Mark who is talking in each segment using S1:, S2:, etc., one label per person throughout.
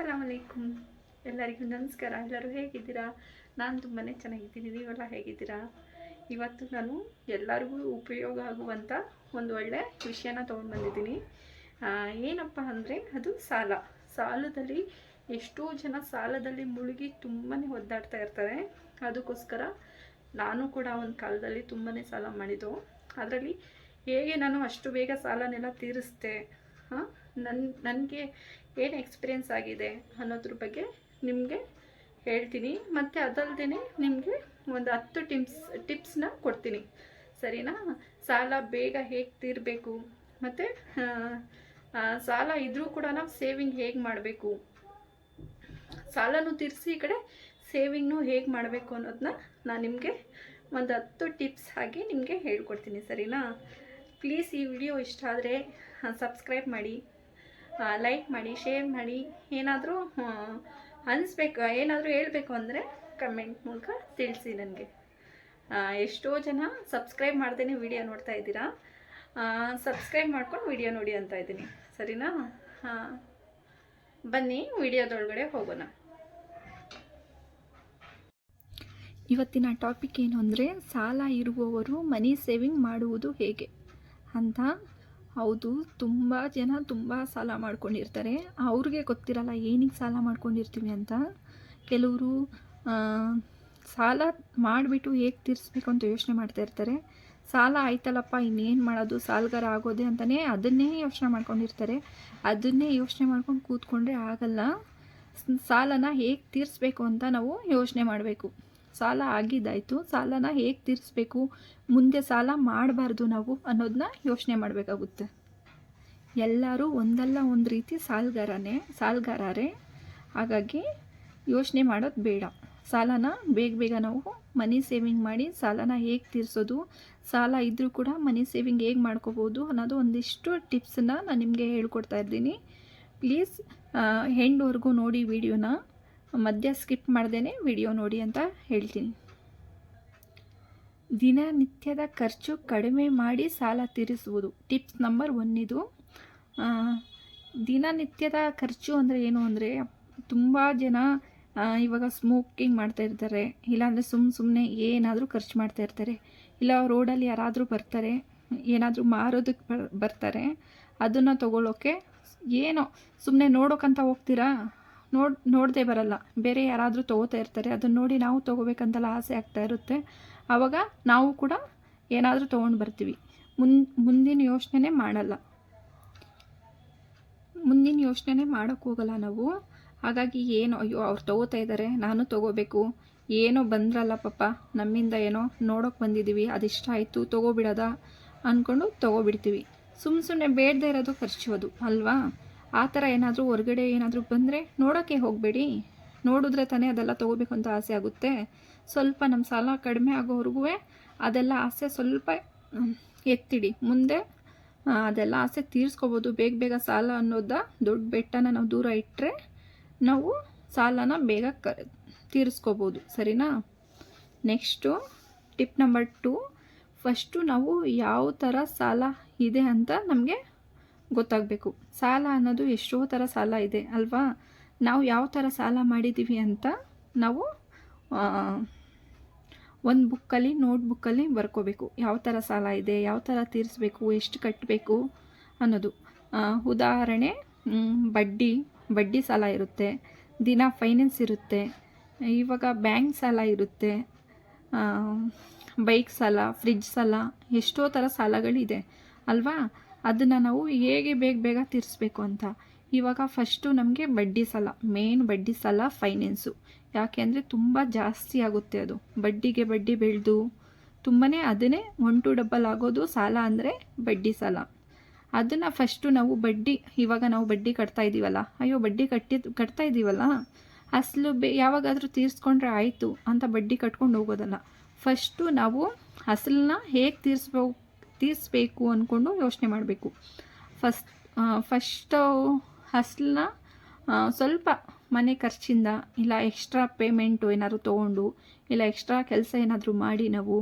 S1: ಅಸ್ಸಲಾಮ್ ಅಲೈಕುಮ್ ಎಲ್ಲರಿಗೂ ನಮಸ್ಕಾರ. ಎಲ್ಲರೂ ಹೇಗಿದ್ದೀರಾ? ನಾನು ತುಂಬಾ ಚೆನ್ನಾಗಿದ್ದೀನಿ. ನೀವೆಲ್ಲ ಹೇಗಿದ್ದೀರಾ? ಇವತ್ತು ನಾನು ಎಲ್ಲರಿಗೂ ಉಪಯೋಗ ಆಗುವಂಥ ಒಂದು ಒಳ್ಳೆ ವಿಷಯನ ತೊಗೊಂಡು ಬಂದಿದ್ದೀನಿ ಏನಪ್ಪ ಅಂದರೆ ಅದು ಸಾಲ. ಸಾಲದಲ್ಲಿ ಎಷ್ಟೋ ಜನ ಸಾಲದಲ್ಲಿ ಮುಳುಗಿ ತುಂಬಾ ಒದ್ದಾಡ್ತಾ ಇರ್ತಾರೆ. ಅದಕ್ಕೋಸ್ಕರ ನಾನು ಕೂಡ ಒಂದು ಕಾಲದಲ್ಲಿ ತುಂಬಾ ಸಾಲ ಮಾಡಿದ್ದು. ಅದರಲ್ಲಿ ಹೇಗೆ ನಾನು ಅಷ್ಟು ಬೇಗ ಸಾಲನೆಲ್ಲ ತೀರಿಸ್ದೆ? ಹಾಂ? ನನ್ನ ನನಗೆ ಏನು ಎಕ್ಸ್ಪೀರಿಯೆನ್ಸ್ ಆಗಿದೆ ಅನ್ನೋದ್ರ ಬಗ್ಗೆ ನಿಮಗೆ ಹೇಳ್ತೀನಿ. ಮತ್ತು ಅದಲ್ಲದೆ ನಿಮಗೆ ಒಂದು ಹತ್ತು ಟಿಪ್ಸ್ ಟಿಪ್ಸ್ನ ಕೊಡ್ತೀನಿ. ಸರಿನಾ? ಸಾಲ ಬೇಗ ಹೇಗೆ ತೀರಬೇಕು? ಮತ್ತು ಸಾಲ ಇದ್ದರೂ ಕೂಡ ನಾವು ಸೇವಿಂಗ್ ಹೇಗೆ ಮಾಡಬೇಕು? ಸಾಲನೂ ತೀರಿಸಿ, ಈ ಕಡೆ ಸೇವಿಂಗ್ನು ಹೇಗೆ ಮಾಡಬೇಕು ಅನ್ನೋದನ್ನ ನಾನು ನಿಮಗೆ ಒಂದು ಹತ್ತು ಟಿಪ್ಸ್ ಹಾಗೆ ನಿಮಗೆ ಹೇಳ್ಕೊಡ್ತೀನಿ. ಸರಿನಾ? ಪ್ಲೀಸ್ ಈ ವಿಡಿಯೋ ಇಷ್ಟ ಆದರೆ ಸಬ್ಸ್ಕ್ರೈಬ್ ಮಾಡಿ. ಲೈಕ್ ಮಾಡಿ ಶೇರ್ ಮಾಡಿ, ಏನಾದರೂ ಅನಿಸ್ಬೇಕು, ಏನಾದರೂ ಹೇಳಬೇಕು ಅಂದರೆ ಕಮೆಂಟ್ ಮೂಲಕ ತಿಳಿಸಿ ನನಗೆ. ಎಷ್ಟೋ ಜನ ಸಬ್ಸ್ಕ್ರೈಬ್ ಮಾಡ್ದೇ ವಿಡಿಯೋ ನೋಡ್ತಾ ಇದ್ದೀರಾ? ಸಬ್ಸ್ಕ್ರೈಬ್ ಮಾಡ್ಕೊಂಡು ವಿಡಿಯೋ ನೋಡಿ ಅಂತ ಇದ್ದೀನಿ. ಸರಿನಾ? ಹಾಂ. ಬನ್ನಿ, ವಿಡಿಯೋದೊಳಗಡೆ ಹೋಗೋಣ.
S2: ಇವತ್ತಿನ ಟಾಪಿಕ್ ಏನು ಅಂದರೆ ಸಾಲ ಇರುವವರು ಮನಿ ಸೇವಿಂಗ್ ಮಾಡುವುದು ಹೇಗೆ ಅಂತ. ಹೌದು, ತುಂಬ ಜನ ತುಂಬ ಸಾಲ ಮಾಡ್ಕೊಂಡಿರ್ತಾರೆ. ಅವ್ರಿಗೆ ಗೊತ್ತಿರಲ್ಲ ಏನಿಗೆ ಸಾಲ ಮಾಡ್ಕೊಂಡಿರ್ತೀವಿ ಅಂತ. ಕೆಲವರು ಸಾಲ ಮಾಡಿಬಿಟ್ಟು ಹೇಗೆ ತೀರಿಸ್ಬೇಕು ಅಂತ ಯೋಚನೆ ಮಾಡ್ತಾ ಇರ್ತಾರೆ. ಸಾಲ ಆಯ್ತಲ್ಲಪ್ಪ, ಇನ್ನೇನು ಮಾಡೋದು, ಸಾಲಗಾರ ಆಗೋದೆ ಅಂತಲೇ ಅದನ್ನೇ ಯೋಚನೆ ಮಾಡ್ಕೊಂಡಿರ್ತಾರೆ. ಅದನ್ನೇ ಯೋಚನೆ ಮಾಡ್ಕೊಂಡು ಕೂತ್ಕೊಂಡ್ರೆ ಆಗಲ್ಲ. ಸಾಲನ ಹೇಗೆ ತೀರಿಸ್ಬೇಕು ಅಂತ ನಾವು ಯೋಚನೆ ಮಾಡಬೇಕು. ಸಾಲ ಆಗಿದ್ದಾಯಿತು, ಸಾಲನ ಹೇಗೆ ತೀರಿಸ್ಬೇಕು, ಮುಂದೆ ಸಾಲ ಮಾಡಬಾರ್ದು ನಾವು ಅನ್ನೋದನ್ನ ಯೋಚನೆ ಮಾಡಬೇಕಾಗುತ್ತೆ. ಎಲ್ಲರೂ ಒಂದಲ್ಲ ಒಂದು ರೀತಿ ಸಾಲಗಾರನೇ, ಸಾಲಗಾರರೇ. ಹಾಗಾಗಿ ಯೋಚನೆ ಮಾಡೋದು ಬೇಡ. ಸಾಲನ ಬೇಗ ಬೇಗ ನಾವು ಮನಿ ಸೇವಿಂಗ್ ಮಾಡಿ ಸಾಲನ ಹೇಗೆ ತೀರಿಸೋದು, ಸಾಲ ಇದ್ದರೂ ಕೂಡ ಮನಿ ಸೇವಿಂಗ್ ಹೇಗೆ ಮಾಡ್ಕೋಬೋದು ಅನ್ನೋದು ಒಂದಿಷ್ಟು ಟಿಪ್ಸನ್ನ ನಾನು ನಿಮಗೆ ಹೇಳ್ಕೊಡ್ತಾ ಇದ್ದೀನಿ. ಪ್ಲೀಸ್ ಹೆಂಡ್ವರೆಗೂ ನೋಡಿ ವಿಡಿಯೋನ. ಮಧ್ಯ ಸ್ಕಿಪ್ ಮಾಡ್ದೇ ವಿಡಿಯೋ ನೋಡಿ ಅಂತ ಹೇಳ್ತೀನಿ. ದಿನನಿತ್ಯದ ಖರ್ಚು ಕಡಿಮೆ ಮಾಡಿ ಸಾಲ ತೀರಿಸುವುದು. ಟಿಪ್ಸ್ ನಂಬರ್ ಒನ್ ಇದು. ದಿನನಿತ್ಯದ ಖರ್ಚು ಅಂದರೆ ಏನು ಅಂದರೆ ತುಂಬ ಜನ ಇವಾಗ ಸ್ಮೋಕಿಂಗ್ ಮಾಡ್ತಾ ಇರ್ತಾರೆ. ಇಲ್ಲಾಂದರೆ ಸುಮ್ಮ ಸುಮ್ಮನೆ ಏನಾದರೂ ಖರ್ಚು ಮಾಡ್ತಾ ಇರ್ತಾರೆ. ಇಲ್ಲ ರೋಡಲ್ಲಿ ಯಾರಾದರೂ ಬರ್ತಾರೆ, ಏನಾದರೂ ಮಾರೋದಕ್ಕೆ ಬರ್, ಬರ್ತಾರೆ, ಅದನ್ನು ತಗೊಳ್ಳೋಕ್ಕೆ ಏನೋ ಸುಮ್ಮನೆ ನೋಡೋಕ್ಕಂತ ಹೋಗ್ತೀರಾ? ನೋಡ್, ನೋಡದೆ ಬರಲ್ಲ. ಬೇರೆ ಯಾರಾದರೂ ತೊಗೋತಾ ಇರ್ತಾರೆ. ಅದನ್ನು ನೋಡಿ ನಾವು ತೊಗೋಬೇಕಂತೆಲ್ಲ ಆಸೆ ಆಗ್ತಾ ಇರುತ್ತೆ. ಆವಾಗ ನಾವು ಕೂಡ ಏನಾದರೂ ತೊಗೊಂಡು ಬರ್ತೀವಿ. ಮುನ್, ಮುಂದಿನ ಯೋಚನೆ ಮಾಡಲ್ಲ. ಮುಂದಿನ ಯೋಚನೆ ಮಾಡೋಕ್ಕೆ ಹೋಗಲ್ಲ ನಾವು. ಹಾಗಾಗಿ ಏನು, ಅಯ್ಯೋ, ಅವ್ರು ತೊಗೋತಾ ಇದ್ದಾರೆ ನಾನು ತೊಗೋಬೇಕು. ಏನೋ ಬಂದ್ರಲ್ಲ ಪಾಪ, ನಮ್ಮಿಂದ ಏನೋ ನೋಡೋಕೆ ಬಂದಿದ್ದೀವಿ ಅದಿಷ್ಟ ಆಯಿತು, ತೊಗೋಬಿಡೋದ ಅಂದ್ಕೊಂಡು ತೊಗೋಬಿಡ್ತೀವಿ. ಸುಮ್ಮ ಸುಮ್ಮನೆ ಬೇಡದೇ ಇರೋದು ಖರ್ಚು ಅದು, ಅಲ್ವಾ? ಆ ಥರ ಏನಾದರೂ ಹೊರಗಡೆ ಏನಾದರೂ ಬಂದರೆ ನೋಡೋಕ್ಕೆ ಹೋಗಬೇಡಿ. ನೋಡಿದ್ರೆ ತಾನೇ ಅದೆಲ್ಲ ತೊಗೋಬೇಕು ಅಂತ ಆಸೆ ಆಗುತ್ತೆ. ಸ್ವಲ್ಪ ನಮ್ಮ ಸಾಲ ಕಡಿಮೆ ಆಗೋವರೆಗೂ ಅದೆಲ್ಲ ಆಸೆ ಸ್ವಲ್ಪ ಎತ್ತಿಡಿ. ಮುಂದೆ ಅದೆಲ್ಲ ಆಸೆ ತೀರಿಸ್ಕೋಬೋದು. ಬೇಗ ಬೇಗ ಸಾಲ ಅನ್ನೋದ ದೊಡ್ಡ ಬೆಟ್ಟನ ನಾವು ದೂರ ಇಟ್ಟರೆ ನಾವು ಸಾಲನ ಬೇಗ ಕ, ತೀರಿಸ್ಕೋಬೋದು. ಸರಿನಾ? Next tip number two first ನಾವು ಯಾವ ಥರ ಸಾಲ ಇದೆ ಅಂತ ನಮಗೆ ಗೊತ್ತಾಗಬೇಕು. ಸಾಲ ಅನ್ನೋದು ಎಷ್ಟೋ ಥರ ಸಾಲ ಇದೆ, ಅಲ್ವಾ? ನಾವು ಯಾವ ಥರ ಸಾಲ ಮಾಡಿದ್ದೀವಿ ಅಂತ ನಾವು ಒಂದು ಬುಕ್ಕಲ್ಲಿ ನೋಟ್ಬುಕ್ಕಲ್ಲಿ ಬರ್ಕೋಬೇಕು. ಯಾವ ಥರ ಸಾಲ ಇದೆ, ಯಾವ ಥರ ತೀರಿಸ್ಬೇಕು, ಎಷ್ಟು ಕಟ್ಟಬೇಕು ಅನ್ನೋದು. ಉದಾಹರಣೆ ಬಡ್ಡಿ. ಬಡ್ಡಿ ಸಾಲ ಇರುತ್ತೆ. ದಿನ ಫೈನಾನ್ಸ್ ಇರುತ್ತೆ. ಇವಾಗ ಬ್ಯಾಂಕ್ ಸಾಲ ಇರುತ್ತೆ. ಬೈಕ್ ಸಾಲ ಫ್ರಿಜ್ ಸಾಲ, ಎಷ್ಟೋ ಥರ ಸಾಲಗಳಿದೆ, ಅಲ್ವಾ? ಅದನ್ನು ನಾವು ಹೇಗೆ ಬೇಗ ಬೇಗ ತೀರಿಸ್ಬೇಕು ಅಂತ. ಇವಾಗ ಫಸ್ಟು ನಮಗೆ ಬಡ್ಡಿ ಸಾಲ ಮೇನ್ ಬಡ್ಡಿ ಸಾಲ ಫೈನಾನ್ಸು ಯಾಕೆ ಅಂದರೆ ತುಂಬ ಜಾಸ್ತಿ ಆಗುತ್ತೆ ಅದು. ಬಡ್ಡಿಗೆ ಬಡ್ಡಿ ಬೆಳೆದು ತುಂಬಾ ಅದನ್ನೇ ಒನ್ ಟು ಡಬಲ್ ಆಗೋದು ಸಾಲ ಅಂದರೆ ಬಡ್ಡಿ ಸಾಲ. ಅದನ್ನು ಫಸ್ಟು ನಾವು ಬಡ್ಡಿ, ಇವಾಗ ನಾವು ಬಡ್ಡಿ ಕಟ್ತಾ ಇದ್ದೀವಲ್ಲ ಅಯ್ಯೋ, ಬಡ್ಡಿ ಕಟ್ಟಿ, ಕಟ್ತಾ ಇದ್ದೀವಲ್ಲ ಅಸಲು ಬೇ, ಯಾವಾಗಾದರೂ ತೀರಿಸ್ಕೊಂಡ್ರೆ ಆಯಿತು ಅಂತ ಬಡ್ಡಿ ಕಟ್ಕೊಂಡು ಹೋಗೋದಲ್ಲ. ಫಸ್ಟು ನಾವು ಅಸಲನ್ನ ಹೇಗೆ ತೀರಿಸ್ಬೋ ತೀರಿಸ್ಬೇಕು ಅಂದ್ಕೊಂಡು ಯೋಚನೆ ಮಾಡಬೇಕು. ಫಸ್ಟ್ ಫಸ್ಟು ಹಸ್ಲನ್ನ ಸ್ವಲ್ಪ ಮನೆ ಖರ್ಚಿಂದ ಇಲ್ಲ ಎಕ್ಸ್ಟ್ರಾ ಪೇಮೆಂಟು ಏನಾದರೂ ತೊಗೊಂಡು ಇಲ್ಲ ಎಕ್ಸ್ಟ್ರಾ ಕೆಲಸ ಏನಾದರೂ ಮಾಡಿ ನಾವು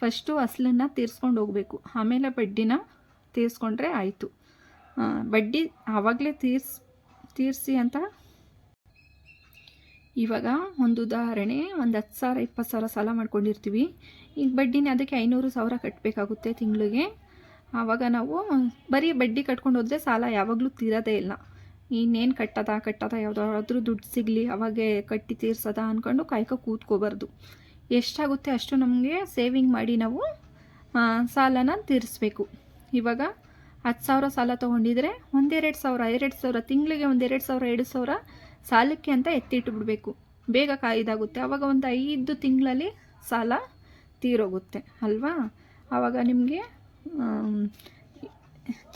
S2: ಫಸ್ಟು ಅಸಲನ್ನು ತೀರಿಸ್ಕೊಂಡು ಹೋಗಬೇಕು. ಆಮೇಲೆ ಬಡ್ಡಿನ ತೀರಿಸ್ಕೊಂಡ್ರೆ ಆಯಿತು. ಬಡ್ಡಿ ಆವಾಗಲೇ ತೀರ್ಸಿ, ತೀರಿಸಿ ಅಂತ ಇವಾಗ ಒಂದು ಉದಾಹರಣೆ, ಒಂದು ಹತ್ತು ಸಾವಿರ, ಇಪ್ಪತ್ತು ಸಾವಿರ ಸಾಲ ಮಾಡ್ಕೊಂಡಿರ್ತೀವಿ. ಈಗ ಬಡ್ಡಿನೇ ಅದಕ್ಕೆ ಐನೂರು ಸಾವಿರ ಕಟ್ಟಬೇಕಾಗುತ್ತೆ ತಿಂಗಳಿಗೆ. ಆವಾಗ ನಾವು ಬರೀ ಬಡ್ಡಿ ಕಟ್ಕೊಂಡು ಹೋದರೆ ಸಾಲ ಯಾವಾಗಲೂ ತೀರೋದೇ ಇಲ್ಲ. ಇನ್ನೇನು ಕಟ್ಟದ ಕಟ್ಟದ, ಯಾವುದಾದ್ರೂ ದುಡ್ಡು ಸಿಗಲಿ, ಅವಾಗೆ ಕಟ್ಟಿ ತೀರ್ಸದ ಅಂದ್ಕೊಂಡು ಕಾಯ್ಕೊ ಕೂತ್ಕೋಬಾರ್ದು. ಎಷ್ಟಾಗುತ್ತೆ ಅಷ್ಟು ನಮಗೆ ಸೇವಿಂಗ್ ಮಾಡಿ ನಾವು ಸಾಲನ ತೀರಿಸ್ಬೇಕು. ಇವಾಗ ಹತ್ತು ಸಾವಿರ ಸಾಲ ತೊಗೊಂಡಿದ್ರೆ ಒಂದೆರಡು ಸಾವಿರ, ಎರಡು ಸಾವಿರ, ತಿಂಗಳಿಗೆ ಒಂದೆರಡು ಸಾವಿರ, ಎರಡು ಸಾವಿರ ಸಾಲಕ್ಕೆ ಅಂತ ಎತ್ತಿಟ್ಬಿಡ್ಬೇಕು ಬೇಗ ಕಾಯ್ದಾಗುತ್ತೆ. ಆವಾಗ ಒಂದು ಐದು ತಿಂಗಳಲ್ಲಿ ಸಾಲ ತೀರೋಗುತ್ತೆ. ಅಲ್ವಾ? ಆವಾಗ ನಿಮಗೆ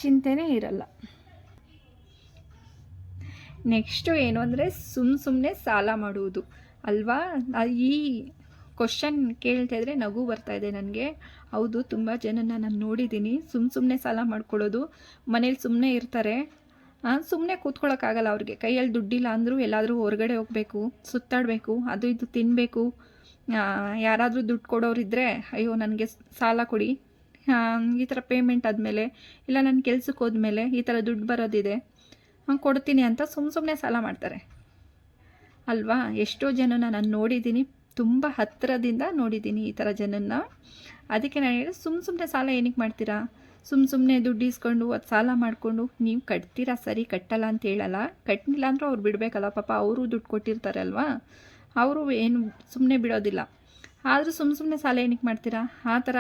S2: ಚಿಂತೆನೇ ಇರಲ್ಲ. ನೆಕ್ಸ್ಟು ಏನು ಅಂದರೆ ಸುಮ್ಮ ಸುಮ್ಮನೆ ಸಾಲ ಮಾಡುವುದು. ಅಲ್ವಾ? ಈ ಕ್ವಶನ್ ಕೇಳ್ತಾ ಇದ್ರೆ ನಗು ಬರ್ತಾ ಇದೆ ನನಗೆ. ಹೌದು, ತುಂಬ ಜನನ ನಾನು ನೋಡಿದ್ದೀನಿ ಸುಮ್ಮ ಸುಮ್ಮನೆ ಸಾಲ ಮಾಡ್ಕೊಳ್ಳೋದು. ಮನೇಲಿ ಸುಮ್ಮನೆ ಇರ್ತಾರೆ. ಸುಮ್ಮನೆ ಕೂತ್ಕೊಳ್ಳೋಕ್ಕಾಗಲ್ಲ ಅವ್ರಿಗೆ. ಕೈಯಲ್ಲಿ ದುಡ್ಡಿಲ್ಲ ಅಂದರೂ ಎಲ್ಲಾದರೂ ಹೊರಗಡೆ ಹೋಗಬೇಕು, ಸುತ್ತಾಡಬೇಕು, ಅದು ಇದು ತಿನ್ನಬೇಕು ಯಾರಾದರೂ ದುಡ್ಡು ಕೊಡೋರಿದ್ದರೆ ಅಯ್ಯೋ, ನನಗೆ ಸಾಲ ಕೊಡಿ. ಈ ಥರ ಪೇಮೆಂಟ್ ಆದಮೇಲೆ, ಇಲ್ಲ ನನ್ನ ಕೆಲ್ಸಕ್ಕೆ ಹೋದ್ಮೇಲೆ ಈ ಥರ ದುಡ್ಡು ಬರೋದಿದೆ ಹಂಗೆ ಕೊಡ್ತೀನಿ ಅಂತ ಸುಮ್ಮ ಸುಮ್ಮನೆ ಸಾಲ ಮಾಡ್ತಾರೆ. ಅಲ್ವಾ? ಎಷ್ಟೋ ಜನನ ನಾನು ನೋಡಿದ್ದೀನಿ, ತುಂಬ ಹತ್ತಿರದಿಂದ ನೋಡಿದ್ದೀನಿ ಈ ಥರ ಜನನ್ನ. ಅದಕ್ಕೆ ನಾನು ಹೇಳಿ ಸುಮ್ಮ ಸುಮ್ಮನೆ ಸಾಲ ಏನಕ್ಕೆ ಮಾಡ್ತೀರಾ? ಸುಮ್ಮ ಸುಮ್ಮನೆ ದುಡ್ಡು ಇಸ್ಕೊಂಡು ಅದು ಸಾಲ ಮಾಡಿಕೊಂಡು, ನೀವು ಕಟ್ತೀರಾ ಸರಿ, ಕಟ್ಟಲ್ಲ ಅಂತ ಹೇಳಲ್ಲ. ಕಟ್ಟಲಿಲ್ಲ ಅಂದರೂ ಅವ್ರು ಬಿಡಬೇಕಲ್ಲ, ಪಾಪ ಅವರು ದುಡ್ಡು ಕೊಟ್ಟಿರ್ತಾರಲ್ವಾ? ಅವರು ಏನು ಸುಮ್ಮನೆ ಬಿಡೋದಿಲ್ಲ. ಆದರೂ ಸುಮ್ಮ ಸುಮ್ಮನೆ ಸಾಲ ಏನಕ್ಕೆ ಮಾಡ್ತೀರಾ? ಆ ಥರ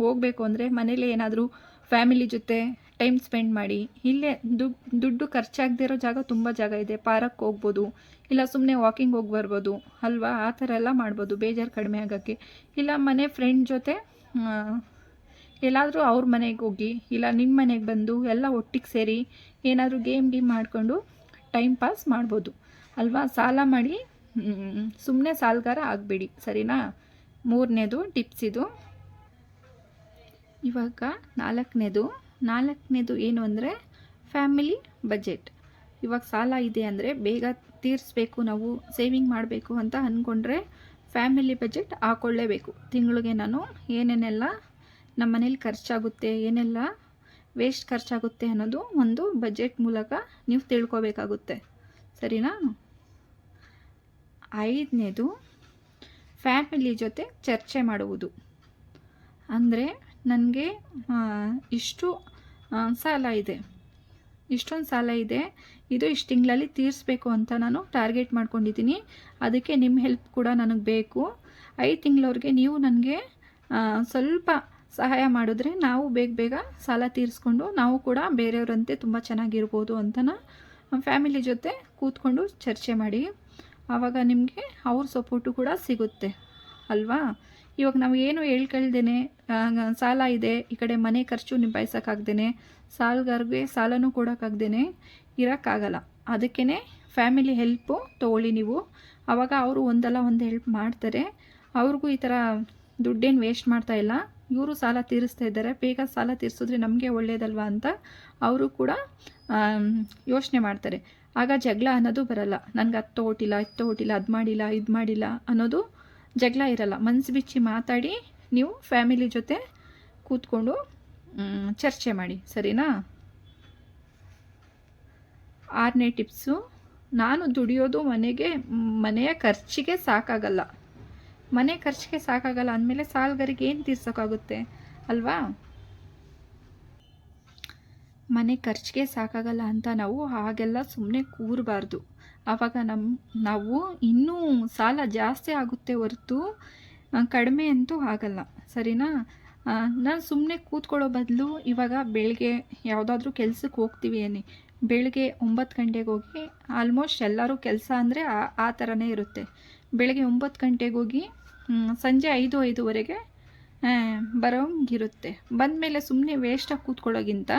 S2: ಹೋಗಬೇಕು ಅಂದರೆ ಮನೇಲಿ ಏನಾದರೂ ಫ್ಯಾಮಿಲಿ ಜೊತೆ ಟೈಮ್ ಸ್ಪೆಂಡ್ ಮಾಡಿ. ಇಲ್ಲೇ ದುಡ್ಡು ದುಡ್ಡು ಖರ್ಚಾಗದೇ ಇರೋ ಜಾಗ ತುಂಬ ಜಾಗ ಇದೆ. ಪಾರಕ್ಕೆ ಹೋಗ್ಬೋದು. ಇಲ್ಲ ಸುಮ್ಮನೆ ವಾಕಿಂಗ್ ಹೋಗಿ ಬರ್ಬೋದು. ಅಲ್ವಾ? ಆ ಥರ ಎಲ್ಲ ಮಾಡ್ಬೋದು. ಬೇಜಾರು ಕಡಿಮೆ ಆಗೋಕ್ಕೆ. ಇಲ್ಲ ಮನೆ ಫ್ರೆಂಡ್ ಜೊತೆ ಎಲ್ಲಾದರೂ ಅವ್ರ ಮನೆಗೆ ಹೋಗಿ ಇಲ್ಲ ನಿಮ್ಮ ಮನೆಗೆ ಬಂದು ಎಲ್ಲ ಒಟ್ಟಿಗೆ ಸೇರಿ ಏನಾದರೂ ಗೇಮ್ ಗೀಮ್ ಮಾಡಿಕೊಂಡು ಟೈಮ್ ಪಾಸ್ ಮಾಡ್ಬೋದು. ಅಲ್ವಾ? ಸಾಲ ಮಾಡಿ ಸುಮ್ಮನೆ ಸಾಲಗಾರ ಆಗಬೇಡಿ. ಸರಿನಾ? ಮೂರನೇದು ಟಿಪ್ಸ್ ಇದು. ಇವಾಗ ನಾಲ್ಕನೇದು. ನಾಲ್ಕನೇದು ಏನು ಅಂದರೆ ಫ್ಯಾಮಿಲಿ ಬಜೆಟ್ ಇವಾಗ ಸಾಲ ಇದೆ ಅಂದರೆ ಬೇಗ ತೀರಿಸ್ಬೇಕು, ನಾವು ಸೇವಿಂಗ್ ಮಾಡಬೇಕು ಅಂತ ಅಂದ್ಕೊಂಡ್ರೆ ಫ್ಯಾಮಿಲಿ ಬಜೆಟ್ ಹಾಕ್ಕೊಳ್ಳೇಬೇಕು ತಿಂಗಳಿಗೆ ನಾನು ಏನೇನೆಲ್ಲ ನಮ್ಮ ಮನೇಲಿ ಖರ್ಚಾಗುತ್ತೆ, ಏನೆಲ್ಲ ವೇಸ್ಟ್ ಖರ್ಚಾಗುತ್ತೆ ಅನ್ನೋದು ಒಂದು ಬಜೆಟ್ ಮೂಲಕ ನೀವು ತಿಳ್ಕೊಬೇಕಾಗುತ್ತೆ. ಸರಿನಾ? ಐದನೇದು ಫ್ಯಾಮಿಲಿ ಜೊತೆ ಚರ್ಚೆ ಮಾಡುವುದು. ಅಂದರೆ ನನಗೆ ಇಷ್ಟು ಸಾಲ ಇದೆ. ಇಷ್ಟೊಂದು ಸಾಲ ಇದೆ, ಇದು ಇಷ್ಟು ತಿಂಗಳಲ್ಲಿ ತೀರಿಸ್ಬೇಕು ಅಂತ ನಾನು ಟಾರ್ಗೆಟ್ ಮಾಡ್ಕೊಂಡಿದ್ದೀನಿ. ಅದಕ್ಕೆ ನಿಮ್ಮ ಹೆಲ್ಪ್ ಕೂಡ ನನಗೆ ಬೇಕು. ಐದು ತಿಂಗಳವ್ರಿಗೆ ನೀವು ನನಗೆ ಸ್ವಲ್ಪ ಸಹಾಯ ಮಾಡಿದ್ರೆ ನಾವು ಬೇಗ ಬೇಗ ಸಾಲ ತೀರಿಸ್ಕೊಂಡು ನಾವು ಕೂಡ ಬೇರೆಯವರಂತೆ ತುಂಬ ಚೆನ್ನಾಗಿರ್ಬೋದು ಅಂತನ ಫ್ಯಾಮಿಲಿ ಜೊತೆ ಕೂತ್ಕೊಂಡು ಚರ್ಚೆ ಮಾಡಿ, ಆವಾಗ ನಿಮಗೆ ಅವ್ರ ಸಪೋರ್ಟು ಕೂಡ ಸಿಗುತ್ತೆ, ಅಲ್ವಾ? ಇವಾಗ ನಾವು ಏನು ಹೇಳ್ಕೊಳ್ದೇನೆ ಸಾಲ ಇದೆ, ಈ ಕಡೆ ಮನೆ ಖರ್ಚು ನಿಭಾಯಿಸೋಕ್ಕಾಗ್ದೇನೆ, ಸಾಲಗಾರ್ಗೆ ಸಾಲನೂ ಕೊಡೋಕ್ಕಾಗ್ದೇನೆ ಇರೋಕ್ಕಾಗಲ್ಲ. ಅದಕ್ಕೇ ಫ್ಯಾಮಿಲಿ ಹೆಲ್ಪು ತೊಗೊಳ್ಳಿ ನೀವು. ಆವಾಗ ಅವರು ಒಂದಲ್ಲ ಒಂದು ಹೆಲ್ಪ್ ಮಾಡ್ತಾರೆ. ಅವ್ರಿಗೂ ಈ ಥರ ದುಡ್ಡೇನು ವೇಸ್ಟ್ ಮಾಡ್ತಾ ಇಲ್ಲ. ಇವರು ಸಾಲ ತೀರಿಸ್ತಾ ಇದ್ದಾರೆ. ಬೇಗ ಸಾಲ ತೀರಿಸಿದ್ರೆ ನಮಗೆ ಒಳ್ಳೇದಲ್ವಾ ಅಂತ ಅವರು ಕೂಡ ಯೋಚನೆ ಮಾಡ್ತಾರೆ. ಆಗ ಜಗಳ ಅನ್ನೋದು ಬರಲ್ಲ. ನನಗೆ ಅದು ಹೋಟಿಲ್ಲ ಇದು ಹೋಟಿಲ್ಲ ಅದು ಮಾಡಿಲ್ಲ, ಇದು ಮಾಡಿಲ್ಲ ಅನ್ನೋದು ಜಗಳ ಇರಲ್ಲ. ಮನಸ್ಸು ಬಿಚ್ಚಿ ಮಾತಾಡಿ ನೀವು ಫ್ಯಾಮಿಲಿ ಜೊತೆ ಕೂತ್ಕೊಂಡು ಚರ್ಚೆ ಮಾಡಿ. ಸರಿನಾ? ಆರನೇ ಟಿಪ್ಸು, ನಾನು ದುಡಿಯೋದು ಮನೆಗೆ, ಮನೆಯ ಖರ್ಚಿಗೆ ಸಾಕಾಗಲ್ಲ. ಮನೆ ಖರ್ಚಿಗೆ ಸಾಕಾಗಲ್ಲ ಅಂದಮೇಲೆ ಸಾಲಗಾರಿಗೆ ಏನು ತೀರ್ಸೋಕ್ಕಾಗುತ್ತೆ ಅಲ್ವಾ? ಮನೆ ಖರ್ಚಿಗೆ ಸಾಕಾಗಲ್ಲ ಅಂತ ನಾವು ಹಾಗೆಲ್ಲ ಸುಮ್ಮನೆ ಕೂರಬಾರ್ದು. ಆವಾಗ ನಮ್ಮ ನಾವು ಇನ್ನೂ ಸಾಲ ಜಾಸ್ತಿ ಆಗುತ್ತೆ ಹೊರತು ಕಡಿಮೆ ಅಂತೂ ಆಗಲ್ಲ. ಸರಿನಾ? ನಾನು ಸುಮ್ಮನೆ ಕೂತ್ಕೊಳ್ಳೋ ಬದಲು ಇವಾಗ ಬೆಳಗ್ಗೆ ಯಾವುದಾದ್ರೂ ಕೆಲ್ಸಕ್ಕೆ ಹೋಗ್ತೀವಿ ಅನ್ನಿ. ಬೆಳಗ್ಗೆ ಒಂಬತ್ತು ಗಂಟೆಗೆ ಹೋಗಿ ಆಲ್ಮೋಸ್ಟ್ ಎಲ್ಲರೂ ಕೆಲಸ ಅಂದರೆ ಆ ಆ ಥರನೇ ಇರುತ್ತೆ. ಬೆಳಗ್ಗೆ ಒಂಬತ್ತು ಗಂಟೆಗೆ ಹೋಗಿ ಸಂಜೆ ಐದು, ಐದುವರೆಗೆ ಬರೋಂಗಿರುತ್ತೆ ಬಂದಮೇಲೆ ಸುಮ್ಮನೆ ವೇಸ್ಟಾಗಿ ಕೂತ್ಕೊಳ್ಳೋಗಿಂತ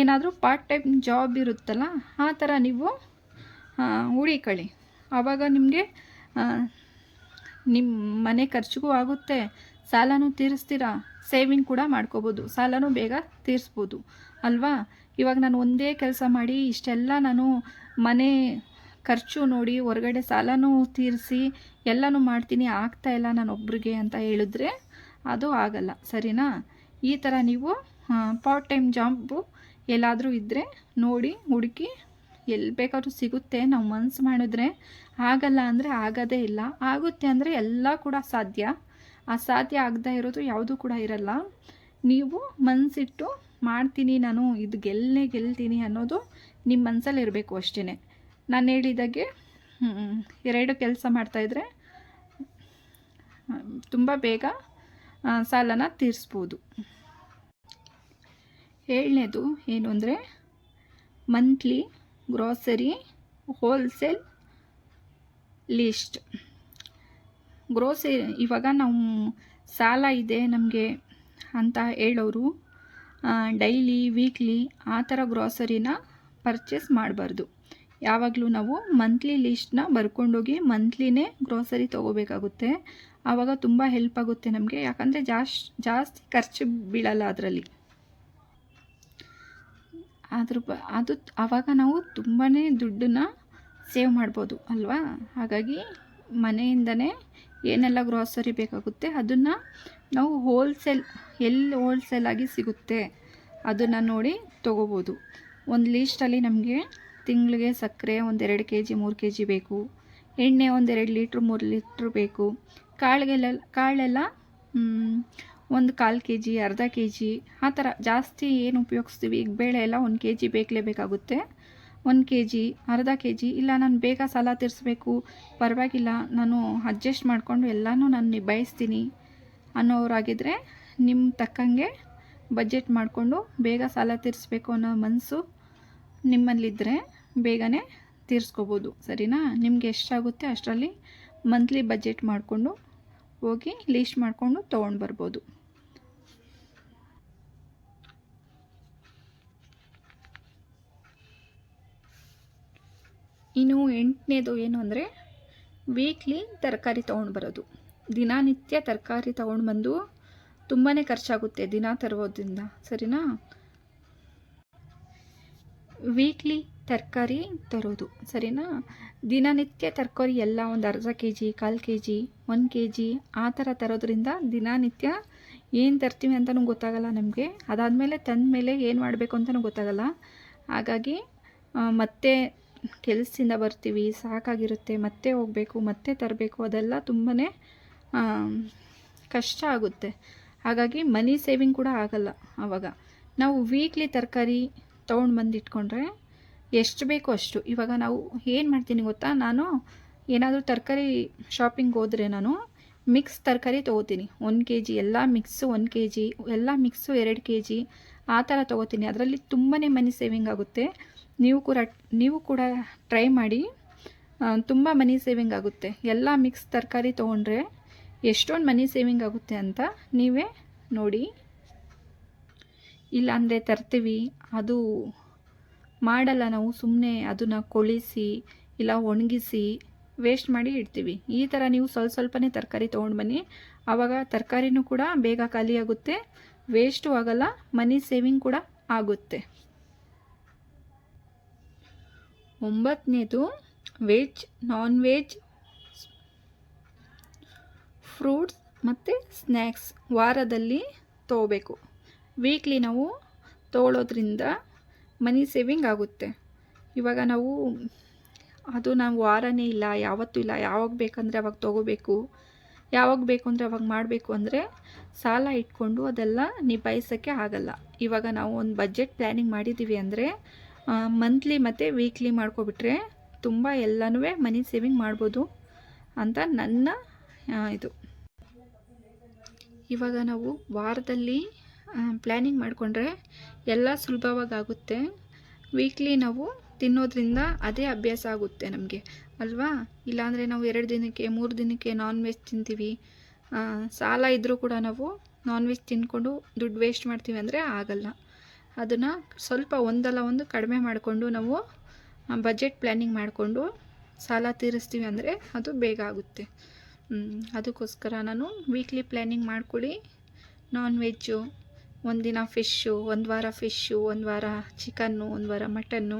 S2: ಏನಾದರೂ ಪಾರ್ಟ್ ಟೈಮ್ ಜಾಬ್ ಇರುತ್ತಲ್ಲ, ಆ ಥರ ನೀವು ಹುಡಿಕೊಳ್ಳಿ ಆವಾಗ ನಿಮಗೆ ನಿಮ್ಮ ಮನೆ ಖರ್ಚಿಗೂ ಆಗುತ್ತೆ. ಸಾಲನೂ ತೀರಿಸ್ತೀರಾ? ಸೇವಿಂಗ್ ಕೂಡ ಮಾಡ್ಕೋಬೋದು. ಸಾಲನೂ ಬೇಗ ತೀರಿಸ್ಬೋದು. ಅಲ್ವಾ? ಇವಾಗ ನಾನು ಒಂದೇ ಕೆಲಸ ಮಾಡಿ, ಇಷ್ಟೆಲ್ಲ ನಾನು ಮನೆ ಖರ್ಚು ನೋಡಿ ಹೊರಗಡೆ ಸಾಲನೂ ತೀರಿಸಿ ಎಲ್ಲನೂ ಮಾಡ್ತೀನಿ, ಆಗ್ತಾ ಇಲ್ಲ ನಾನು ಒಬ್ರಿಗೆ ಅಂತ ಹೇಳಿದ್ರೆ ಅದು ಆಗಲ್ಲ, ಸರಿನಾ? ಈ ಥರ ನೀವು ಪಾರ್ಟ್ ಟೈಮ್ ಜಾಬು ಎಲ್ಲಾದರೂ ಇದ್ದರೆ ನೋಡಿ, ಹುಡುಕಿ ಎಲ್ಲಿ ಬೇಕಾದ್ರೂ ಸಿಗುತ್ತೆ. ನಾವು ಮನಸ್ಸು ಮಾಡಿದ್ರೆ ಆಗಲ್ಲ ಅಂದರೆ ಆಗೋದೇ ಇಲ್ಲ. ಆಗುತ್ತೆ ಅಂದರೆ ಎಲ್ಲ ಕೂಡ ಸಾಧ್ಯ. ಅಸಾಧ್ಯ ಆಗದೇ ಇರೋದು ಯಾವುದೂ ಕೂಡ ಇರಲ್ಲ. ನೀವು ಮನಸ್ಸಿಟ್ಟು ಮಾಡ್ತೀನಿ ನಾನು ಇದು ಗೆಲ್ಲೇ ಗೆಲ್ತೀನಿ ಅನ್ನೋದು ನಿಮ್ಮ ಮನಸ್ಸಲ್ಲಿ ಇರಬೇಕು ಅಷ್ಟೇ ನಾನು ಹೇಳಿದಾಗೆ ಎರಡು ಕೆಲಸ ಮಾಡ್ತಾಯಿದ್ರೆ ತುಂಬ ಬೇಗ ಸಾಲನ ತೀರಿಸ್ಬೋದು. ಏಳನೇದು ಏನು ಅಂದರೆ monthly grocery wholesale list grocery ಇವಾಗ ನಾವು ಸಾಲ ಇದೆ ನಮಗೆ ಅಂತ ಹೇಳೋರು ಡೈಲಿ ವೀಕ್ಲಿ ಆ ಥರ ಗ್ರೋಸರಿನ ಪರ್ಚೇಸ್ ಮಾಡಬಾರ್ದು. ಯಾವಾಗಲೂ ನಾವು ಮಂತ್ಲಿ ಲೀಸ್ಟ್ನ ಬರ್ಕೊಂಡೋಗಿ ಮಂತ್ಲಿನೇ ಗ್ರೋಸರಿ ತೊಗೋಬೇಕಾಗುತ್ತೆ. ಆವಾಗ ತುಂಬ ಹೆಲ್ಪ್ ಆಗುತ್ತೆ ನಮಗೆ. ಯಾಕಂದರೆ ಜಾಸ್, ಜಾಸ್ತಿ ಖರ್ಚು ಬೀಳಲ್ಲ ಅದರಲ್ಲಿ. ಅದ್ರ ಬ ಅದು ಆವಾಗ ನಾವು ತುಂಬಾ ದುಡ್ಡನ್ನ ಸೇವ್ ಮಾಡ್ಬೋದು, ಅಲ್ವಾ? ಹಾಗಾಗಿ ಮನೆಯಿಂದನೇ ಏನೆಲ್ಲ ಗ್ರೋಸರಿ ಬೇಕಾಗುತ್ತೆ ಅದನ್ನು ನಾವು ಹೋಲ್ಸೇಲ್ ಎಲ್ಲಿ ಹೋಲ್ಸೇಲಾಗಿ ಸಿಗುತ್ತೆ ಅದನ್ನು ನೋಡಿ ತೊಗೋಬೋದು. ಒಂದು ಲೀಸ್ಟಲ್ಲಿ ನಮಗೆ ತಿಂಗಳಿಗೆ ಸಕ್ಕರೆ ಒಂದೆರಡು ಕೆ ಜಿ ಮೂರು ಕೆ ಜಿ ಬೇಕು. ಎಣ್ಣೆ ಒಂದೆರಡು ಲೀಟ್ರ್, ಮೂರು ಲೀಟ್ರ್ ಬೇಕು. ಕಾಳಿಗೆಲ್ಲ, ಕಾಳೆಲ್ಲ ಒಂದು ಕಾಲು ಕೆ ಜಿ ಅರ್ಧ ಕೆ ಜಿ ಆ ಥರ ಜಾಸ್ತಿ ಏನು ಉಪಯೋಗಿಸ್ತೀವಿ. ಈಗ ಬೇಳೆ ಎಲ್ಲ ಒಂದು ಕೆ ಜಿ ಬೇಕಲೇಬೇಕಾಗುತ್ತೆ ಒಂದು ಕೆ ಜಿ ಅರ್ಧ ಕೆ ಜಿ ಇಲ್ಲ, ನಾನು ಬೇಗ ಸಾಲ ತೀರಿಸ್ಬೇಕು. ಪರವಾಗಿಲ್ಲ. ನಾನು ಅಡ್ಜಸ್ಟ್ ಮಾಡಿಕೊಂಡು ಎಲ್ಲನೂ ನಾನು ನಿಭಾಯಿಸ್ತೀನಿ ಅನ್ನೋರಾಗಿದ್ದರೆ ನಿಮ್ಮ ತಕ್ಕಂಗೆ ಬಜೆಟ್ ಮಾಡಿಕೊಂಡು ಬೇಗ ಸಾಲ ತೀರಿಸ್ಬೇಕು ಅನ್ನೋ ಮನಸ್ಸು ನಿಮ್ಮಲ್ಲಿದ್ದರೆ ಬೇಗನೆ ತೀರಿಸ್ಕೋಬೋದು, ಸರಿನಾ? ನಿಮಗೆ ಎಷ್ಟಾಗುತ್ತೆ ಅಷ್ಟರಲ್ಲಿ? ಮಂತ್ಲಿ ಬಜೆಟ್ ಮಾಡಿಕೊಂಡು ಹೋಗಿ ಲೀಸ್ಟ್ ಮಾಡಿಕೊಂಡು ತೊಗೊಂಡು ಬರ್ಬೋದು. ಇನ್ನು ಎಂಟನೇದು ಏನು ಅಂದರೆ ವೀಕ್ಲಿ ತರಕಾರಿ ತೊಗೊಂಡು ಬರೋದು. ದಿನನಿತ್ಯ ತರಕಾರಿ ತೊಗೊಂಡು ಬಂದು ತುಂಬಾ ಖರ್ಚಾಗುತ್ತೆ ದಿನ ತರೋದ್ರಿಂದ, ಸರಿನಾ? ವೀಕ್ಲಿ ತರಕಾರಿ ತರೋದು, ಸರಿನಾ? ದಿನನಿತ್ಯ ತರಕಾರಿ ಎಲ್ಲ ಒಂದು ಅರ್ಧ ಕೆ ಜಿ ಕಾಲು ಕೆ ಜಿ ಒಂದು ಕೆ ಜಿ ಆ ಥರ ತರೋದ್ರಿಂದ ದಿನನಿತ್ಯ ಏನು ತರ್ತೀವಿ ಅಂತಲೂ ಗೊತ್ತಾಗಲ್ಲ ನಮಗೆ. ಅದಾದಮೇಲೆ ತಂದ ಮೇಲೆ ಏನು ಮಾಡಬೇಕು ಅಂತಲೂ ಗೊತ್ತಾಗಲ್ಲ. ಹಾಗಾಗಿ ಮತ್ತೆ ಕೆಲಸದಿಂದ ಬರ್ತೀವಿ, ಸಾಕಾಗಿರುತ್ತೆ, ಮತ್ತೆ ಹೋಗಬೇಕು, ಮತ್ತೆ ತರಬೇಕು, ಅದೆಲ್ಲ ತುಂಬಾ ಕಷ್ಟ ಆಗುತ್ತೆ. ಹಾಗಾಗಿ ಮನಿ ಸೇವಿಂಗ್ ಕೂಡ ಆಗಲ್ಲ ಆವಾಗ ನಾವು ವೀಕ್ಲಿ ತರಕಾರಿ ತೊಗೊಂಡು ಬಂದು ಇಟ್ಕೊಂಡ್ರೆ ಎಷ್ಟು ಬೇಕೋ ಅಷ್ಟು. ಇವಾಗ ನಾವು ಏನು ಮಾಡ್ತೀನಿ ಗೊತ್ತಾ? ನಾನು ಏನಾದರೂ ತರಕಾರಿ ಶಾಪಿಂಗ್ ಹೋದರೆ ನಾನು ಮಿಕ್ಸ್ ತರಕಾರಿ ತೊಗೋತೀನಿ. ಒಂದು ಕೆ ಜಿ ಎಲ್ಲ ಮಿಕ್ಸು ಒಂದು ಕೆ ಜಿ ಎಲ್ಲ ಮಿಕ್ಸು ಎರಡು ಕೆ ಜಿ ಆ ಥರ ತೊಗೋತೀನಿ. ಅದರಲ್ಲಿ ತುಂಬಾ ಮನಿ ಸೇವಿಂಗ್ ಆಗುತ್ತೆ. ನೀವು ಕೂಡ ನೀವು ಕೂಡ ಟ್ರೈ ಮಾಡಿ ತುಂಬ ಮನಿ ಸೇವಿಂಗ್ ಆಗುತ್ತೆ. ಎಲ್ಲ ಮಿಕ್ಸ್ ತರಕಾರಿ ತೊಗೊಂಡ್ರೆ ಎಷ್ಟೊಂದು ಮನಿ ಸೇವಿಂಗ್ ಆಗುತ್ತೆ ಅಂತ ನೀವೇ ನೋಡಿ. ಇಲ್ಲಾಂದರೆ ತರ್ತೀವಿ. ಅದು ಮಾಡಲ್ಲ ನಾವು ಸುಮ್ಮನೆ ಅದನ್ನು ಕೊಳಿಸಿ ಇಲ್ಲ ಒಣಗಿಸಿ ವೇಸ್ಟ್ ಮಾಡಿ ಇಡ್ತೀವಿ. ಈ ಥರ ನೀವು ಸ್ವಲ್ಪ ಸ್ವಲ್ಪನೇ ತರಕಾರಿ ತೊಗೊಂಡು ಬನ್ನಿ. ಆವಾಗ ತರಕಾರಿನೂ ಕೂಡ ಬೇಗ ಖಾಲಿಯಾಗುತ್ತೆ ವೇಸ್ಟು ಆಗಲ್ಲ ಮನಿ ಸೇವಿಂಗ್ ಕೂಡ ಆಗುತ್ತೆ. ಒಂಬತ್ತನೇದು ವೆಜ್ ನಾನ್ ವೆಜ್ ಫ್ರೂಟ್ಸ್ ಮತ್ತು ಸ್ನ್ಯಾಕ್ಸ್ ವಾರದಲ್ಲಿ ತೊಗೋಬೇಕು. ವೀಕ್ಲಿ ನಾವು ತೊಗೊಳೋದ್ರಿಂದ ಮನಿ ಸೇವಿಂಗ್ ಆಗುತ್ತೆ. ಇವಾಗ ನಾವು, ಅದು ನಾವು ವಾರನೇ ಇಲ್ಲ, ಯಾವತ್ತೂ ಇಲ್ಲ, ಯಾವಾಗ ಬೇಕಂದರೆ ಅವಾಗ ತೊಗೋಬೇಕು. ಯಾವಾಗ ಬೇಕು ಅಂದರೆ ಅವಾಗ ಮಾಡಬೇಕು ಅಂದರೆ ಸಾಲ ಇಟ್ಕೊಂಡು ಅದೆಲ್ಲ ನಿಭಾಯಿಸೋಕ್ಕೆ ಆಗಲ್ಲ. ಇವಾಗ ನಾವು ಒಂದು ಬಜೆಟ್ ಪ್ಲ್ಯಾನಿಂಗ್ ಮಾಡಿದ್ದೀವಿ ಅಂದರೆ ಮಂತ್ಲಿ ಮತ್ತು ವೀಕ್ಲಿ ಮಾಡ್ಕೊಬಿಟ್ರೆ ತುಂಬ ಎಲ್ಲನೂ ಮನಿ ಸೇವಿಂಗ್ ಮಾಡ್ಬೋದು ಅಂತ ನನ್ನ ಇದು. ಇವಾಗ ನಾವು ವಾರದಲ್ಲಿ ಪ್ಲ್ಯಾನಿಂಗ್ ಮಾಡಿಕೊಂಡ್ರೆ ಎಲ್ಲ ಸುಲಭವಾಗುತ್ತೆ. ವೀಕ್ಲಿ ನಾವು ತಿನ್ನೋದ್ರಿಂದ ಅದೇ ಅಭ್ಯಾಸ ಆಗುತ್ತೆ ನಮಗೆ, ಅಲ್ವಾ? ಇಲ್ಲಾಂದರೆ ನಾವು ಎರಡು ದಿನಕ್ಕೆ, ಮೂರು ದಿನಕ್ಕೆ ನಾನ್ ವೆಜ್ ತಿಂತೀವಿ ಸಾಲ ಇದ್ದರೂ ಕೂಡ ನಾವು ನಾನ್ ವೆಜ್ ತಿನ್ಕೊಂಡು ದುಡ್ಡು ವೇಸ್ಟ್ ಮಾಡ್ತೀವಿ ಅಂದರೆ ಆಗಲ್ಲ. ಅದನ್ನು ಸ್ವಲ್ಪ ಒಂದಲ್ಲ ಒಂದು ಕಡಿಮೆ ಮಾಡಿಕೊಂಡು ನಾವು ಬಜೆಟ್ ಪ್ಲ್ಯಾನಿಂಗ್ ಮಾಡಿಕೊಂಡು ಸಾಲ ತೀರಿಸ್ತೀವಿ ಅಂದರೆ ಅದು ಬೇಗ ಆಗುತ್ತೆ. ಅದಕ್ಕೋಸ್ಕರ ನಾನು ವೀಕ್ಲಿ ಪ್ಲ್ಯಾನಿಂಗ್ ಮಾಡ್ಕೊಳ್ಳಿ. ನಾನ್ ವೆಜ್ಜು ಒಂದಿನ ಫಿಶ್ಶು, ಒಂದು ವಾರ ಫಿಶ್ಶು, ಒಂದು ವಾರ ಚಿಕನ್ನು, ಒಂದು ವಾರ ಮಟನ್ನು,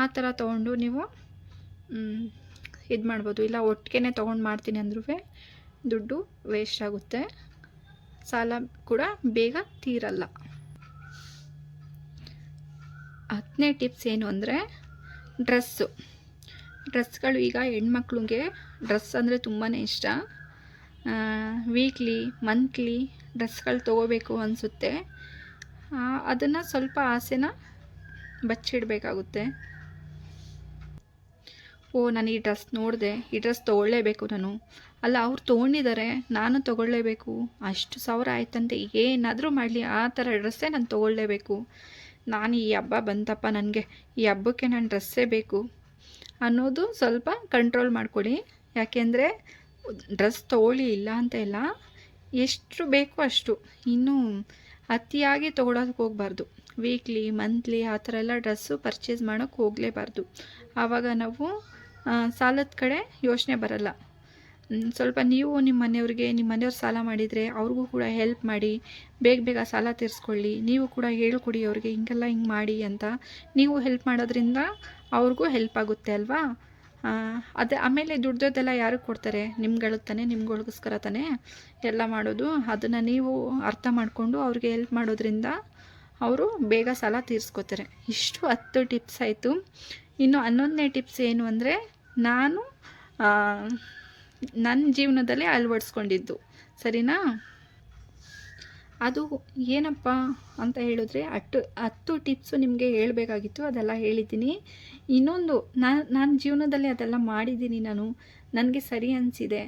S2: ಆ ಥರ ತೊಗೊಂಡು ನೀವು ಇದು ಮಾಡ್ಬೋದು. ಇಲ್ಲ ಒಟ್ಟಿಗೆ ತೊಗೊಂಡು ಮಾಡ್ತೀನಿ ಅಂದ್ರೂ ದುಡ್ಡು ವೇಸ್ಟ್ ಆಗುತ್ತೆ. ಸಾಲ ಕೂಡ ಬೇಗ ತೀರಲ್ಲ. ಹತ್ತನೇ ಟಿಪ್ಸ್ ಏನು ಅಂದರೆ, ಡ್ರೆಸ್ಸು. ಡ್ರೆಸ್ಗಳು ಈಗ ಹೆಣ್ಮಕ್ಳಿಗೆ ಡ್ರೆಸ್ ಅಂದರೆ ತುಂಬಾ ಇಷ್ಟ. ವೀಕ್ಲಿ ಮಂತ್ಲಿ ಡ್ರೆಸ್ಗಳು ತೊಗೋಬೇಕು ಅನಿಸುತ್ತೆ. ಅದನ್ನು ಸ್ವಲ್ಪ ಆಸೆನ ಬಚ್ಚಿಡಬೇಕಾಗುತ್ತೆ. ಓ, ನಾನು ಈ ಡ್ರೆಸ್ ನೋಡಿದೆ. ಈ ಡ್ರೆಸ್ ತೊಗೊಳ್ಳೇಬೇಕು ನಾನು. ಅಲ್ಲ, ಅವ್ರು ತೊಗೊಂಡಿದ್ದಾರೆ ನಾನು ತೊಗೊಳ್ಳೇಬೇಕು. ಅಷ್ಟು ಸಾವಿರ ಆಯ್ತಂತೆ. ಏನಾದರೂ ಮಾಡಲಿ. ಆ ಥರ ಡ್ರೆಸ್ಸೇ ನಾನು ತೊಗೊಳ್ಳೇಬೇಕು. ನಾನು ಈ ಹಬ್ಬ ಬಂತಪ್ಪ ನನಗೆ. ಈ ಹಬ್ಬಕ್ಕೆ ನಾನು ಡ್ರೆಸ್ಸೇ ಬೇಕು. ಅನ್ನೋದು ಸ್ವಲ್ಪ ಕಂಟ್ರೋಲ್ ಮಾಡ್ಕೊಳ್ಳಿ. ಯಾಕೆಂದರೆ ಡ್ರೆಸ್ ತೊಗೊಳ್ಳಿ, ಇಲ್ಲ ಅಂತ ಇಲ್ಲ. ಎಷ್ಟು ಬೇಕೋ ಅಷ್ಟು. ಇನ್ನೂ ಅತಿಯಾಗಿ ತೊಗೊಳೋದಕ್ಕೆ ಹೋಗಬಾರ್ದು. ವೀಕ್ಲಿ ಮಂತ್ಲಿ ಆ ಥರ ಎಲ್ಲ ಡ್ರೆಸ್ಸು ಪರ್ಚೇಸ್ ಮಾಡೋಕ್ಕೆ ಹೋಗಲೇಬಾರ್ದು. ಆವಾಗ ನಾವು ಸಾಲದ ಕಡೆ ಯೋಚನೆ ಬರಲ್ಲ. ಸ್ವಲ್ಪ ನೀವು ನಿಮ್ಮ ಮನೆಯವ್ರಿಗೆ, ನಿಮ್ಮ ಮನೆಯವ್ರು ಸಾಲ ಮಾಡಿದರೆ ಅವ್ರಿಗೂ ಕೂಡ ಹೆಲ್ಪ್ ಮಾಡಿ, ಬೇಗ ಬೇಗ ಸಾಲ ತೀರಿಸ್ಕೊಳ್ಳಿ, ನೀವು ಕೂಡ ಹೇಳ್ಕೊಡಿ ಅವ್ರಿಗೆ, ಹಿಂಗೆಲ್ಲ ಹಿಂಗೆ ಮಾಡಿ ಅಂತ. ನೀವು ಹೆಲ್ಪ್ ಮಾಡೋದ್ರಿಂದ ಅವ್ರಿಗೂ ಹೆಲ್ಪ್ ಆಗುತ್ತೆ ಅಲ್ವಾ? ಅದೇ, ಆಮೇಲೆ ದುಡ್ದೋದೆಲ್ಲ ಯಾರು ಕೊಡ್ತಾರೆ? ನಿಮ್ಗಳಿಗೆ ತಾನೇ ನಿಮ್ಗಳಿಗೋಸ್ಕರ ತಾನೇ ಎಲ್ಲ ಮಾಡೋದು. ಅದನ್ನು ನೀವು ಅರ್ಥ ಮಾಡಿಕೊಂಡು ಅವ್ರಿಗೆ ಹೆಲ್ಪ್ ಮಾಡೋದ್ರಿಂದ ಅವರು ಬೇಗ ಸಾಲ ತೀರಿಸ್ಕೋತಾರೆ. ಇಷ್ಟು ಹತ್ತು ಟಿಪ್ಸ್ ಆಯಿತು. ಇನ್ನು ಹನ್ನೊಂದನೇ ಟಿಪ್ಸ್ ಏನು ಅಂದರೆ, ನಾನು ನನ್ನ ಜೀವನದಲ್ಲಿ ಅಳವಡಿಸ್ಕೊಂಡಿದ್ದು. ಸರಿನಾ? ಅದು ಏನಪ್ಪ ಅಂತ ಹೇಳಿದ್ರೆ ಅಟ್ಟು, ಹತ್ತು ಟಿಪ್ಸು ನಿಮಗೆ ಹೇಳಬೇಕಾಗಿತ್ತು, ಅದೆಲ್ಲ ಹೇಳಿದ್ದೀನಿ. ಇನ್ನೊಂದು, ನಾನು ನನ್ನ ಜೀವನದಲ್ಲಿ ಅದೆಲ್ಲ ಮಾಡಿದ್ದೀನಿ ನಾನು. ನನಗೆ ಸರಿ ಅನಿಸಿದೆ.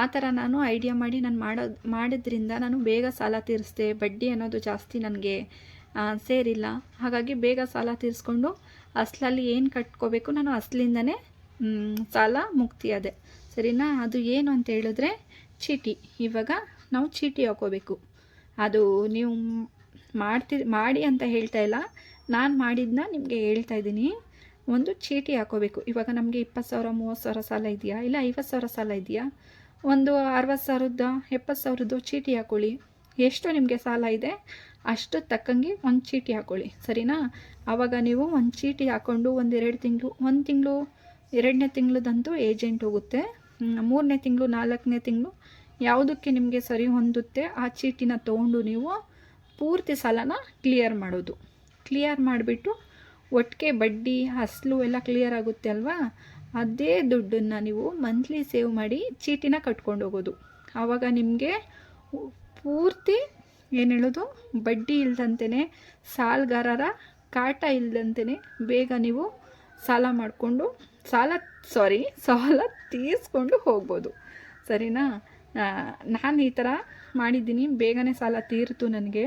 S2: ಆ ಥರ ನಾನು ಐಡಿಯಾ ಮಾಡಿ ನಾನು ಮಾಡೋದು, ಮಾಡಿದ್ರಿಂದ ನಾನು ಬೇಗ ಸಾಲ ತೀರಿಸ್ದೆ. ಬಡ್ಡಿ ಅನ್ನೋದು ಜಾಸ್ತಿ ನನಗೆ ಸೇರಿಲ್ಲ. ಹಾಗಾಗಿ ಬೇಗ ಸಾಲ ತೀರಿಸ್ಕೊಂಡು ಅಸಲಲ್ಲಿ ಏನು ಕಟ್ಕೋಬೇಕು ನಾನು ಅಸಲಿಂದನೇ ಸಾಲ ಮುಕ್ತಿ ಮುಕ್ತಿಯಾದೆ. ಸರಿನಾ? ಅದು ಏನು ಅಂತ ಹೇಳಿದ್ರೆ ಚೀಟಿ. ಇವಾಗ ನಾವು ಚೀಟಿ ಹಾಕೋಬೇಕು. ಅದು ನೀವು ಮಾಡ್ತಿ, ಮಾಡಿ ಅಂತ ಹೇಳ್ತಾ ಇಲ್ಲ. ನಾನು ಮಾಡಿದ್ದನ್ನ ನಿಮಗೆ ಹೇಳ್ತಾ ಇದ್ದೀನಿ. ಒಂದು ಚೀಟಿ ಹಾಕೋಬೇಕು. ಇವಾಗ ನಮಗೆ ಇಪ್ಪತ್ತು ಸಾವಿರ, ಮೂವತ್ತು ಸಾವಿರ ಸಾಲ ಇದೆಯಾ? ಇಲ್ಲ, ಐವತ್ತು ಸಾವಿರ ಸಾಲ ಇದೆಯಾ? ಒಂದು ಅರವತ್ತು ಸಾವಿರದ, ಎಪ್ಪತ್ತು ಸಾವಿರದ್ದು ಚೀಟಿ ಹಾಕೊಳ್ಳಿ. ಎಷ್ಟು ನಿಮಗೆ ಸಾಲ ಇದೆ? ಅಷ್ಟು ತಕ್ಕಂಗೆ ಒಂದು ಚೀಟಿ ಹಾಕೊಳ್ಳಿ. ಸರಿನಾ? ಆವಾಗ ನೀವು ಒಂದು ಚೀಟಿ ಹಾಕ್ಕೊಂಡು ಒಂದು ಎರಡು ತಿಂಗಳು, ಒಂದು ತಿಂಗಳು, ಎರಡನೇ ತಿಂಗಳದಂತೂ ಏಜೆಂಟ್ ಹೋಗುತ್ತೆ. ಮೂರನೇ ತಿಂಗಳು, ನಾಲ್ಕನೇ ತಿಂಗಳು ಯಾವುದಕ್ಕೆ ನಿಮಗೆ ಸರಿ ಹೊಂದುತ್ತೆ, ಆ ಚೀಟಿನ ತೊಗೊಂಡು ನೀವು ಪೂರ್ತಿ ಸಾಲನ ಕ್ಲಿಯರ್ ಮಾಡೋದು. ಕ್ಲಿಯರ್ ಮಾಡಿಬಿಟ್ಟು ಒಟ್ಟಿಗೆ ಬಡ್ಡಿ ಅಸಲು ಎಲ್ಲ ಕ್ಲಿಯರ್ ಆಗುತ್ತೆ ಅಲ್ವಾ? ಅದೇ ದುಡ್ಡನ್ನು ನೀವು ಮಂತ್ಲಿ ಸೇವ್ ಮಾಡಿ ಚೀಟಿನ ಕಟ್ಕೊಂಡು ಹೋಗೋದು. ಆವಾಗ ನಿಮಗೆ ಪೂರ್ತಿ ಏನು ಹೇಳೋದು? ಬಡ್ಡಿ ಇಲ್ದಂತೆಯೇ ಸಾಲಗಾರರ ಕಾಟ ಇಲ್ದಂತೆಯೇ ಬೇಗ ನೀವು ಸಾಲ ಮಾಡಿಕೊಂಡು, ಸಾಲ ಸಾರಿ ಸಾಲ ತೀರಿಸ್ಕೊಂಡು ಹೋಗ್ಬೋದು. ಸರಿನಾ? ನಾನು ಈ ಥರ ಮಾಡಿದ್ದೀನಿ. ಬೇಗನೆ ಸಾಲ ತೀರ್ತು ನನಗೆ.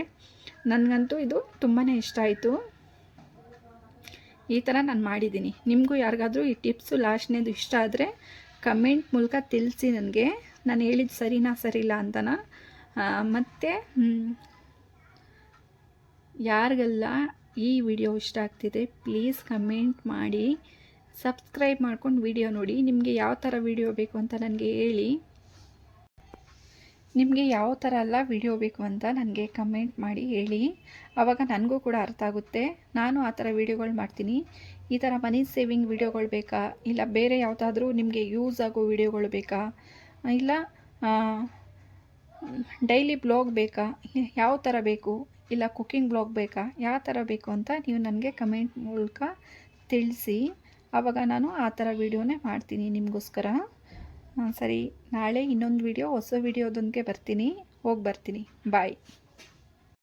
S2: ನನಗಂತೂ ಇದು ತುಂಬಾ ಇಷ್ಟ ಆಯಿತು. ಈ ಥರ ನಾನು ಮಾಡಿದ್ದೀನಿ. ನಿಮಗೂ ಯಾರಿಗಾದರೂ ಈ ಟಿಪ್ಸು ಲಾಸ್ಟ್ನೇದು ಇಷ್ಟ ಆದರೆ ಕಮೆಂಟ್ ಮೂಲಕ ತಿಳಿಸಿ ನನಗೆ. ನಾನು ಹೇಳಿದ್ದು ಸರಿನಾ ಸರಿಲ್ಲ ಅಂತನ. ಮತ್ತು ಯಾರಿಗೆಲ್ಲ ಈ ವಿಡಿಯೋ ಇಷ್ಟ ಆಗ್ತಿದೆ, ಪ್ಲೀಸ್ ಕಮೆಂಟ್ ಮಾಡಿ. ಸಬ್ಸ್ಕ್ರೈಬ್ ಮಾಡ್ಕೊಂಡು ವಿಡಿಯೋ ನೋಡಿ. ನಿಮಗೆ ಯಾವ ಥರ ವಿಡಿಯೋ ಬೇಕು ಅಂತ ನನಗೆ ಹೇಳಿ. ನಿಮಗೆ ಯಾವ ಥರ ಎಲ್ಲ ವಿಡಿಯೋ ಬೇಕು ಅಂತ ನನಗೆ ಕಮೆಂಟ್ ಮಾಡಿ ಹೇಳಿ. ಆವಾಗ ನನಗೂ ಕೂಡ ಅರ್ಥ ಆಗುತ್ತೆ. ನಾನು ಆ ಥರ ವೀಡಿಯೋಗಳು ಮಾಡ್ತೀನಿ. ಈ ಥರ ಮನಿ ಸೇವಿಂಗ್ ವೀಡಿಯೋಗಳು ಬೇಕಾ? ಇಲ್ಲ ಬೇರೆ ಯಾವುದಾದ್ರೂ ನಿಮಗೆ ಯೂಸ್ ಆಗೋ ವೀಡಿಯೋಗಳು ಬೇಕಾ? ಇಲ್ಲ ಡೈಲಿ ಬ್ಲಾಗ್ ಬೇಕಾ? ಯಾವ ಥರ ಬೇಕು? ಇಲ್ಲ ಕುಕ್ಕಿಂಗ್ ಬ್ಲಾಗ್ ಬೇಕಾ? ಯಾವ ಥರ ಬೇಕು ಅಂತ ನೀವು ನನಗೆ ಕಮೆಂಟ್ ಮೂಲಕ ತಿಳಿಸಿ. ಆವಾಗ ನಾನು ಆ ಥರ ವೀಡಿಯೋನೇ ಮಾಡ್ತೀನಿ ನಿಮಗೋಸ್ಕರ. ಸರಿ. ನಾಳೆ ಇನ್ನೊಂದು ವಿಡಿಯೋ ಹೊಸ ವಿಡಿಯೋದೊಂದಿಗೆ ಬರ್ತೀನಿ. ಹೋಗಿ ಬರ್ತೀನಿ. ಬಾಯ್